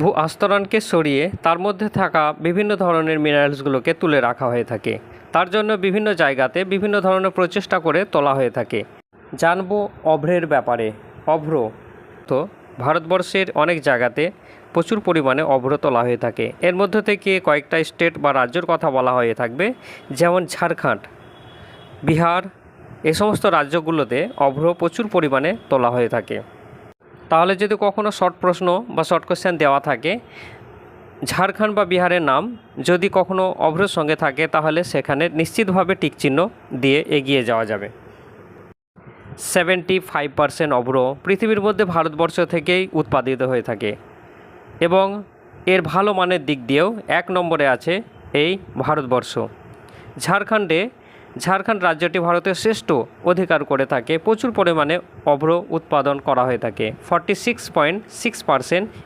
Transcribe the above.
ভূ আস্তরণকে সরিয়ে তার মধ্যে থাকা বিভিন্ন ধরনের মিনারেলসগুলোকে তুলে রাখা হয়ে থাকে। তার জন্য বিভিন্ন জায়গাতে বিভিন্ন ধরনের প্রচেষ্টা করে তোলা হয়ে থাকে। জানব অভ্রের ব্যাপারে। অভ্র তো ভারতবর্ষের অনেক জায়গাতে প্রচুর পরিমাণে অভ্র তোলা হয়ে থাকে। এর মধ্যে থেকে কয়েকটা স্টেট বা রাজ্যের কথা বলা হয়ে থাকবে, যেমন ঝাড়খণ্ড, বিহার, এ সমস্ত রাজ্যগুলোতে অভ্র প্রচুর পরিমাণে তোলা হয়ে থাকে। তাহলে যদি কখনো শর্ট প্রশ্ন বা শর্ট কোশ্চেন দেওয়া থাকে, ঝাড়খণ্ড বা বিহারের নাম যদি কখনো অভ্রের সঙ্গে থাকে, তাহলে সেখানে নিশ্চিতভাবে টিকচিহ্ন দিয়ে এগিয়ে যাওয়া যাবে। সেভেন্টি ফাইভ পার্সেন্ট অভ্র পৃথিবীর মধ্যে ভারতবর্ষ থেকেই উৎপাদিত হয়ে থাকে এবং এর ভালো মানের দিক দিয়েও এক নম্বরে আছে এই ভারতবর্ষ। ঝাড়খণ্ডে ঝাড়খণ্ড রাজ্যটি ভারতের শ্রেষ্ঠ অধিকার করে থাকে। প্রচুর পরিমাণে অভ্র উৎপাদন করা হয়ে থাকে। Forty six point six percent